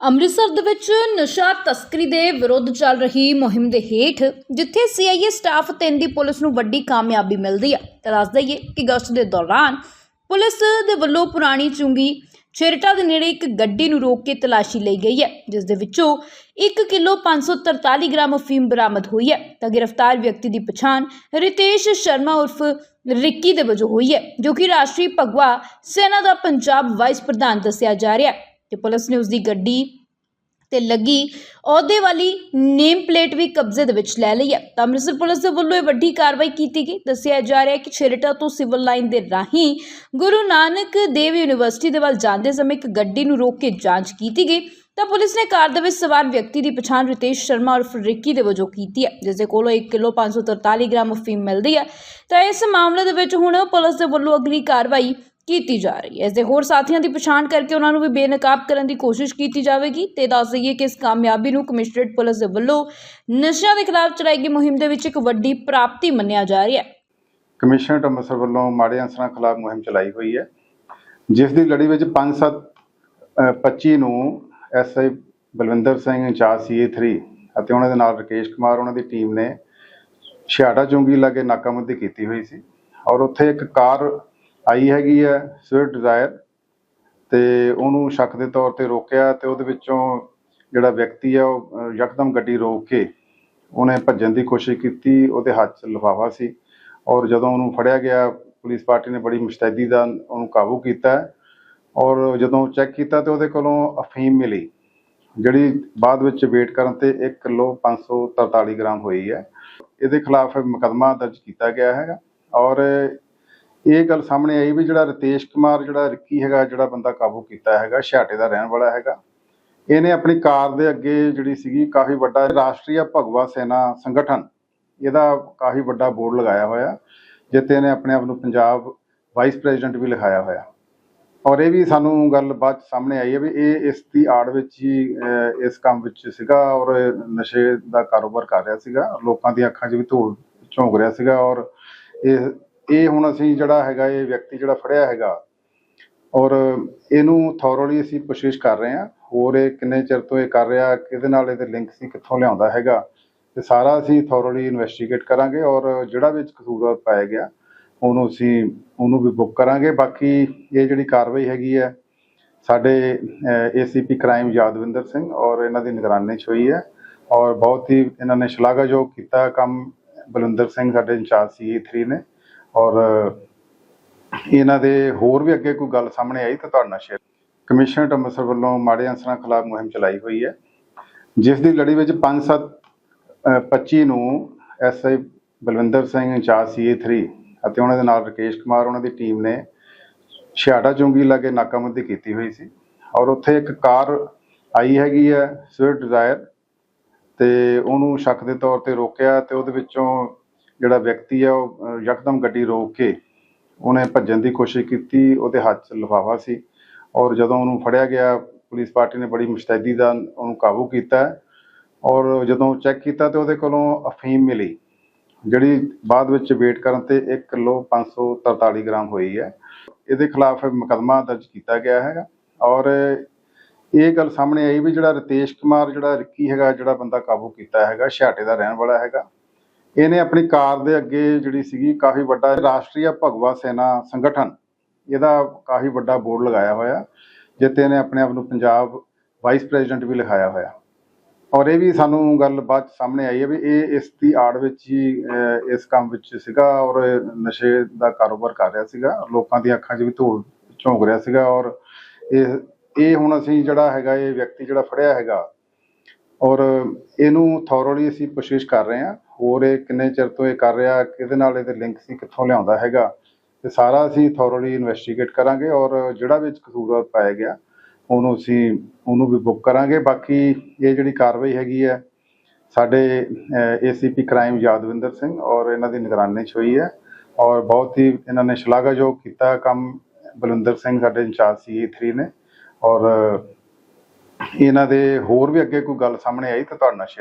ਅੰਮ੍ਰਿਤਸਰ ਦੇ ਵਿੱਚ ਨਸ਼ਾ ਤਸਕਰੀ ਦੇ ਵਿਰੁੱਧ ਚੱਲ ਰਹੀ ਮੁਹਿੰਮ ਦੇ ਹੇਠ, ਜਿੱਥੇ ਸੀਆਈਏ ਸਟਾਫ 3 ਦੀ ਪੁਲਿਸ ਨੂੰ ਵੱਡੀ ਕਾਮਯਾਬੀ ਮਿਲਦੀ ਹੈ ਤਾਂ ਦੱਸ ਦਈਏ ਕਿ ਗਸ਼ਤ ਦੇ ਦੌਰਾਨ ਪੁਲਿਸ ਦੇ ਵੱਲੋਂ ਪੁਰਾਣੀ ਚੁੰਗੀ ਛੇਰਟਾ ਦੇ ਨੇੜੇ ਇੱਕ ਗੱਡੀ ਨੂੰ ਰੋਕ ਕੇ ਤਲਾਸ਼ੀ ਲਈ ਗਈ ਹੈ, ਜਿਸ ਦੇ ਵਿੱਚੋਂ 1 ਕਿਲੋ 543 ਗ੍ਰਾਮ ਅਫੀਮ ਬਰਾਮਦ ਹੋਈ ਹੈ। ਤਾਂ ਗ੍ਰਿਫਤਾਰ ਵਿਅਕਤੀ ਦੀ ਪਛਾਣ ਰਿਤੇਸ਼ ਸ਼ਰਮਾ ਉਰਫ ਰਿੱਕੀ ਦੇ ਵਜੋਂ ਹੋਈ ਹੈ, ਜੋ ਕਿ ਰਾਸ਼ਟਰੀ ਭਗਵਾ ਸੈਨਾ ਦਾ ਪੰਜਾਬ ਵਾਈਸ ਪ੍ਰਧਾਨ ਦੱਸਿਆ ਜਾ ਰਿਹਾ ਹੈ। ਤੇ ਪੁਲਿਸ ਨੇ ਉਸ ਦੀ ਗੱਡੀ ਤੇ ਲੱਗੀ। ਅਹੁਦੇ ਵਾਲੀ ਨੇਮ ਪਲੇਟ ਵੀ ਕਬਜ਼ੇ ਦੇ ਵਿੱਚ ਲੈ ਲਈ ਹੈ। ਤਾਂ ਅੰਮ੍ਰਿਤਸਰ ਪੁਲਿਸ ਦੇ ਵੱਲੋਂ ਇਹ ਵੱਡੀ ਕਾਰਵਾਈ ਕੀਤੀ ਗਈ। ਦੱਸਿਆ ਜਾ ਰਿਹਾ ਹੈ ਕਿ ਛੇਰਟਾ ਤੋਂ ਸਿਵਲ ਲਾਈਨ ਦੇ ਰਾਹੀਂ ਗੁਰੂ ਨਾਨਕ ਦੇਵ ਯੂਨੀਵਰਸਿਟੀ ਦੇ ਵੱਲ ਜਾਂਦੇ ਸਮੇਂ ਇੱਕ ਗੱਡੀ ਨੂੰ ਰੋਕ ਕੇ ਜਾਂਚ ਕੀਤੀ ਗਈ। ਤਾਂ ਪੁਲਿਸ ਨੇ ਕਾਰ ਦੇ ਵਿੱਚ ਸਵਾਰ ਵਿਅਕਤੀ ਦੀ ਪਛਾਣ ਰਿਤੇਸ਼ ਸ਼ਰਮਾ ਉਰਫ ਰਿੱਕੀ ਦੇ ਵਜੋਂ ਕੀਤੀ ਹੈ, ਜਿਸ ਦੇ ਕੋਲੋਂ 1 ਕਿਲੋ 543 ਗ੍ਰਾਮ ਅਫੀਮ ਮਿਲਦੀ ਹੈ। ਤਾਂ ਇਸ ਮਾਮਲੇ ਦੇ ਵਿੱਚ ਹੁਣ ਪੁਲਿਸ ਦੇ ਵੱਲੋਂ ਅਗਲੀ ਕਾਰਵਾਈ ਕੀਤੀ ਜਾ ਰਹੀ ਹੈ। ਇਸ ਦੇ ਹੋਰ ਸਾਥੀਆਂ ਦੀ ਪਛਾਣ ਕਰਕੇ ਉਹਨਾਂ ਨੂੰ ਵੀ ਬੇਨਕਾਬ ਕਰਨ ਦੀ ਕੋਸ਼ਿਸ਼ ਕੀਤੀ ਜਾਵੇਗੀ ਤੇ ਦੱਸ ਦਈਏ ਕਿ ਇਸ ਕਾਮਯਾਬੀ ਨੂੰ ਕਮਿਸ਼ਨਰੇਟ ਪੁਲਿਸ ਦੇ ਵੱਲੋਂ ਨਸ਼ਿਆਂ ਦੇ ਖਿਲਾਫ ਚਲਾਈ ਗਈ ਮੁਹਿੰਮ ਦੇ ਵਿੱਚ ਇੱਕ ਵੱਡੀ ਪ੍ਰਾਪਤੀ ਮੰਨਿਆ ਜਾ ਰਿਹਾ ਹੈ। ਕਮਿਸ਼ਨਰ ਅੰਮ੍ਰਿਤਸਰ ਵੱਲੋਂ ਮਾੜੇ ਅਨਸਰਾਂ ਖਿਲਾਫ ਮੁਹਿੰਮ ਚਲਾਈ ਹੋਈ ਹੈ, ਜਿਸ ਦੀ ਲੜੀ ਵਿੱਚ 5-7 25 ਨੂੰ ਐਸਆਈ ਬਲਵਿੰਦਰ ਸਿੰਘ ਇੰਚਾਰਜ ਸੀਏ3 ਅਤੇ ਉਹਨਾਂ ਦੇ ਨਾਲ ਰਕੇਸ਼ ਕੁਮਾਰ, ਉਹਨਾਂ ਦੀ ਟੀਮ ਨੇ ਛਿਆਟਾ ਚੁੰਗੀ ਲਾਗੇ ਨਾਕਾਬੰਦੀ ਕੀਤੀ ਹੋਈ ਸੀ ਔਰ ਉੱਥੇ ਇੱਕ ਕਾਰ ਆਈ ਹੈਗੀ ਹੈ ਸਵਿਫਟ ਡਿਜ਼ਾਇਰ ਤੇ ਉਹਨੂੰ ਸ਼ੱਕ ਦੇ ਤੌਰ ਤੇ ਰੋਕਿਆ ਤੇ ਉਹਦੇ ਵਿੱਚੋਂ ਜਿਹੜਾ ਵਿਅਕਤੀ ਆ ਉਹ ਯਕਦਮ ਗੱਡੀ ਰੋਕ ਕੇ ਉਹਨੇ ਭੱਜਣ ਦੀ ਕੋਸ਼ਿਸ਼ ਕੀਤੀ, ਉਹਦੇ ਹੱਥ 'ਚ ਲਿਫਾਫਾ ਸੀ ਔਰ ਜਦੋਂ ਉਹਨੂੰ ਫੜਿਆ ਗਿਆ, ਪੁਲਿਸ ਪਾਰਟੀ ਨੇ ਬੜੀ ਮੁਸਤੈਦੀ ਦਾ ਉਹਨੂੰ ਕਾਬੂ ਕੀਤਾ ਔਰ ਜਦੋਂ ਚੈੱਕ ਕੀਤਾ ਤੇ ਉਹਦੇ ਕੋਲੋਂ ਅਫੀਮ ਮਿਲੀ, ਜਿਹੜੀ ਬਾਅਦ ਵਿੱਚ ਵੇਟ ਕਰਨ ਤੇ 1 ਕਿਲੋ 543 ਗ੍ਰਾਮ ਹੋਈ ਹੈ। ਇਹਦੇ ਖਿਲਾਫ ਮੁਕੱਦਮਾ ਦਰਜ ਕੀਤਾ ਗਿਆ ਹੈਗਾ ਔਰ ਇਹ ਗੱਲ ਸਾਹਮਣੇ ਆਈ ਵੀ ਜਿਹੜਾ ਰਤੇਸ਼ ਕੁਮਾਰ, ਜਿਹੜਾ ਰਿੱਕੀ ਹੈਗਾ, ਜਿਹੜਾ ਬੰਦਾ ਕਾਬੂ ਕੀਤਾ ਹੈਗਾ ਛਾਟੇ ਦਾ ਰਹਿਣ ਵਾਲਾ ਹੈਗਾ। ਇਹਨੇ ਆਪਣੀ ਕਾਰ ਦੇ ਅੱਗੇ ਜਿਹੜੀ ਸੀਗੀ, ਕਾਫੀ ਵੱਡਾ ਰਾਸ਼ਟਰੀ ਭਗਵਾ ਸੈਨਾ ਸੰਗਠਨ, ਇਹਦਾ ਕਾਫੀ ਵੱਡਾ ਬੋਰਡ ਲਗਾਇਆ ਹੋਇਆ ਜਿੱਤੇ ਇਹਨੇ ਆਪਣੇ ਆਪ ਨੂੰ ਪੰਜਾਬ ਵਾਈਸ ਪ੍ਰੈਜ਼ੀਡੈਂਟ ਵੀ ਲਿਖਾਇਆ ਹੋਇਆ। ਔਰ ਇਹ ਵੀ ਸਾਨੂੰ ਗੱਲ ਬਾਅਦ 'ਚ ਸਾਹਮਣੇ ਆਈ ਹੈ ਵੀ ਇਹ ਇਸ ਦੀ ਆੜ ਵਿੱਚ ਹੀ ਇਸ ਕੰਮ ਵਿੱਚ ਸੀਗਾ ਔਰ ਨਸ਼ੇ ਦਾ ਕਾਰੋਬਾਰ ਕਰ ਰਿਹਾ ਸੀਗਾ, ਲੋਕਾਂ ਦੀਆਂ ਅੱਖਾਂ 'ਚ ਵੀ ਧੂੜ ਝੋਂਕ ਰਿਹਾ ਸੀਗਾ ਔਰ ਇਹ ਇਹ ਹੁਣ ਅਸੀਂ ਜਿਹੜਾ ਹੈਗਾ, ਇਹ ਵਿਅਕਤੀ ਜਿਹੜਾ ਫੜਿਆ ਹੈਗਾ ਔਰ ਇਹਨੂੰ ਥੋਰਲੀ ਅਸੀਂ ਕੋਸ਼ਿਸ਼ ਕਰ ਰਹੇ ਹਾਂ, ਹੋਰ ਇਹ ਕਿੰਨੇ ਚਿਰ ਤੋਂ ਇਹ ਕਰ ਰਿਹਾ, ਕਿਹਦੇ ਨਾਲ ਇਹਦੇ ਲਿੰਕ ਸੀ ਕਿੱਥੋਂ ਲਿਆਉਂਦਾ ਹੈਗਾ ਤੇ ਸਾਰਾ ਅਸੀਂ ਥੋਰਲੀ ਇਨਵੈਸਟੀਗੇਟ ਕਰਾਂਗੇ ਔਰ ਜਿਹੜਾ ਵਿੱਚ ਕਸੂਰਵਾਰ ਪਾਇਆ ਗਿਆ, ਉਹਨੂੰ ਅਸੀਂ, ਉਹਨੂੰ ਵੀ ਬੁੱਕ ਕਰਾਂਗੇ। ਬਾਕੀ ਇਹ ਜਿਹੜੀ ਕਾਰਵਾਈ ਹੈਗੀ ਹੈ, ਸਾਡੇ ਏਸੀਪੀ ਕ੍ਰਾਈਮ ਯਾਦਵਿੰਦਰ ਸਿੰਘ ਔਰ ਇਹਨਾਂ ਦੀ ਨਿਗਰਾਨੀ 'ਚ ਹੋਈ ਹੈ ਔਰ ਬਹੁਤ ਹੀ ਇਹਨਾਂ ਨੇ ਸ਼ਲਾਘਾਯੋਗ ਕੀਤਾ ਕੰਮ ਬਲਵਿੰਦਰ ਸਿੰਘ, ਸਾਡੇ ਇੰਚਾਰਜ ਸੀ 3 ਨੇ। ਔਰ ਇਹਨਾਂ ਦੇ ਹੋਰ ਵੀ ਅੱਗੇ ਕੋਈ ਗੱਲ ਸਾਹਮਣੇ ਆਈ ਤਾਂ ਤੁਹਾਡੇ ਨਾਲ ਸ਼ੇਅਰ ਕਮਿਸ਼ਨਰ ਅੰਮ੍ਰਿਤਸਰ ਵੱਲੋਂ ਮਾੜੇ ਅਨਸਰਾਂ ਖਿਲਾਫ ਮੁਹਿੰਮ ਚਲਾਈ ਹੋਈ ਹੈ, ਜਿਸ ਦੀ ਲੜੀ ਵਿੱਚ 5-7 25 ਨੂੰ ਐਸਆਈ ਬਲਵਿੰਦਰ ਸਿੰਘ ਇੰਚਾਰਜ ਸੀਏ3 ਅਤੇ ਉਹਨਾਂ ਦੇ ਨਾਲ ਰਕੇਸ਼ ਕੁਮਾਰ, ਉਹਨਾਂ ਦੀ ਟੀਮ ਨੇ ਛਿਆਟਾ ਚੁੰਗੀ ਲਾਗੇ ਨਾਕਾਬੰਦੀ ਕੀਤੀ ਹੋਈ ਸੀ ਔਰ ਉੱਥੇ ਇੱਕ ਕਾਰ ਆਈ ਹੈਗੀ ਹੈ, ਸਵਿਫਟ ਡਿਜ਼ਾਇਰ ਤੇ ਉਹਨੂੰ ਸ਼ੱਕ ਦੇ ਤੌਰ ਤੇ ਰੋਕਿਆ ਤੇ ਉਹਦੇ ਵਿੱਚੋਂ ਜਿਹੜਾ ਵਿਅਕਤੀ ਆ, ਉਹ ਯਕਦਮ ਗੱਡੀ ਰੋਕ ਕੇ ਉਹਨੇ ਭੱਜਣ ਦੀ ਕੋਸ਼ਿਸ਼ ਕੀਤੀ, ਉਹਦੇ ਹੱਥ 'ਚ ਲਿਫਾਫਾ ਸੀ ਔਰ ਜਦੋਂ ਉਹਨੂੰ ਫੜਿਆ ਗਿਆ, ਪੁਲਿਸ ਪਾਰਟੀ ਨੇ ਬੜੀ ਮੁਸਤੈਦੀ ਦਾ ਉਹਨੂੰ ਕਾਬੂ ਕੀਤਾ ਔਰ ਜਦੋਂ ਚੈੱਕ ਕੀਤਾ ਤੇ ਉਹਦੇ ਕੋਲੋਂ ਅਫੀਮ ਮਿਲੀ, ਜਿਹੜੀ ਬਾਅਦ ਵਿੱਚ ਵੇਟ ਕਰਨ ਤੇ 1 ਕਿਲੋ 543 ਗ੍ਰਾਮ ਹੋਈ ਹੈ। ਇਹਦੇ ਖਿਲਾਫ ਮੁਕੱਦਮਾ ਦਰਜ ਕੀਤਾ ਗਿਆ ਹੈਗਾ ਔਰ ਇਹ ਗੱਲ ਸਾਹਮਣੇ ਆਈ ਵੀ ਜਿਹੜਾ ਰਤੇਸ਼ ਕੁਮਾਰ, ਜਿਹੜਾ ਰਿੱਕੀ ਹੈਗਾ, ਜਿਹੜਾ ਬੰਦਾ ਕਾਬੂ ਕੀਤਾ ਹੈਗਾ ਛਾਟੇ ਦਾ ਰਹਿਣ ਵਾਲਾ ਹੈਗਾ। ਇਹਨੇ ਆਪਣੀ ਕਾਰ ਦੇ ਅੱਗੇ ਜਿਹੜੀ ਸੀਗੀ ਕਾਫੀ ਵੱਡਾ ਰਾਸ਼ਟਰੀ ਭਗਵਾ ਸੈਨਾ ਸੰਗਠਨ, ਇਹਦਾ ਕਾਫੀ ਵੱਡਾ ਬੋਰਡ ਲਗਾਇਆ ਹੋਇਆ ਜਿੱਤੇ ਇਹਨੇ ਆਪਣੇ ਆਪ ਨੂੰ ਪੰਜਾਬ ਵਾਈਸ ਪ੍ਰੈਜ਼ੀਡੈਂਟ ਵੀ ਲਿਖਾਇਆ ਹੋਇਆ। ਔਰ ਇਹ ਵੀ ਸਾਨੂੰ ਗੱਲ ਬਾਅਦ 'ਚ ਸਾਹਮਣੇ ਆਈ ਹੈ ਵੀ ਇਹ ਇਸ ਦੀ ਆੜ ਵਿੱਚ ਹੀ ਇਸ ਕੰਮ ਵਿੱਚ ਸੀਗਾ ਔਰ ਨਸ਼ੇ ਦਾ ਕਾਰੋਬਾਰ ਕਰ ਰਿਹਾ ਸੀਗਾ, ਲੋਕਾਂ ਦੀਆਂ ਅੱਖਾਂ 'ਚ ਵੀ ਧੂੜ ਝੋਂਕ ਰਿਹਾ ਸੀਗਾ ਔਰ ਇਹ ਇਹ ਹੁਣ ਅਸੀਂ ਜਿਹੜਾ ਹੈਗਾ, ਇਹ ਵਿਅਕਤੀ ਜਿਹੜਾ ਫੜਿਆ ਹੈਗਾ ਔਰ ਇਹਨੂੰ ਥੋਰਲੀ ਅਸੀਂ ਕੋਸ਼ਿਸ਼ ਕਰ ਰਹੇ ਹਾਂ। ਹੋਰ ਇਹ ਕਿੰਨੇ ਚਿਰ ਤੋਂ ਇਹ ਕਰ ਰਿਹਾ, ਕਿਹਦੇ ਨਾਲ ਇਹਦੇ ਲਿੰਕ ਸੀ, ਕਿੱਥੋਂ ਲਿਆਉਂਦਾ ਹੈਗਾ, ਤੇ ਸਾਰਾ ਅਸੀਂ ਥੋਰਲੀ ਇਨਵੈਸਟੀਗੇਟ ਕਰਾਂਗੇ ਔਰ ਜਿਹੜਾ ਵਿੱਚ ਕਸੂਰਵਾਰ ਪਾਇਆ ਗਿਆ, ਉਹਨੂੰ ਅਸੀਂ, ਉਹਨੂੰ ਵੀ ਬੁੱਕ ਕਰਾਂਗੇ। ਬਾਕੀ ਇਹ ਜਿਹੜੀ ਕਾਰਵਾਈ ਹੈਗੀ ਹੈ, ਸਾਡੇ ਏਸੀਪੀ ਕ੍ਰਾਈਮ ਯਾਦਵਿੰਦਰ ਸਿੰਘ ਔਰ ਇਹਨਾਂ ਦੀ ਨਿਗਰਾਨੀ 'ਚ ਹੋਈ ਹੈ ਔਰ ਬਹੁਤ ਹੀ ਇਹਨਾਂ ਨੇ ਸ਼ਲਾਘਾਯੋਗ ਕੀਤਾ ਕੰਮ, ਬਲਵਿੰਦਰ ਸਿੰਘ ਸਾਡੇ ਇੰਚਾਰਜ ਸੀ 3 ਨੇ ਔਰ ਇਹਨਾਂ ਦੇ ਹੋਰ ਵੀ ਅੱਗੇ ਕੋਈ ਗੱਲ ਸਾਹਮਣੇ ਆਈ ਤਾਂ ਤੁਹਾਡੇ ਨਾਲ share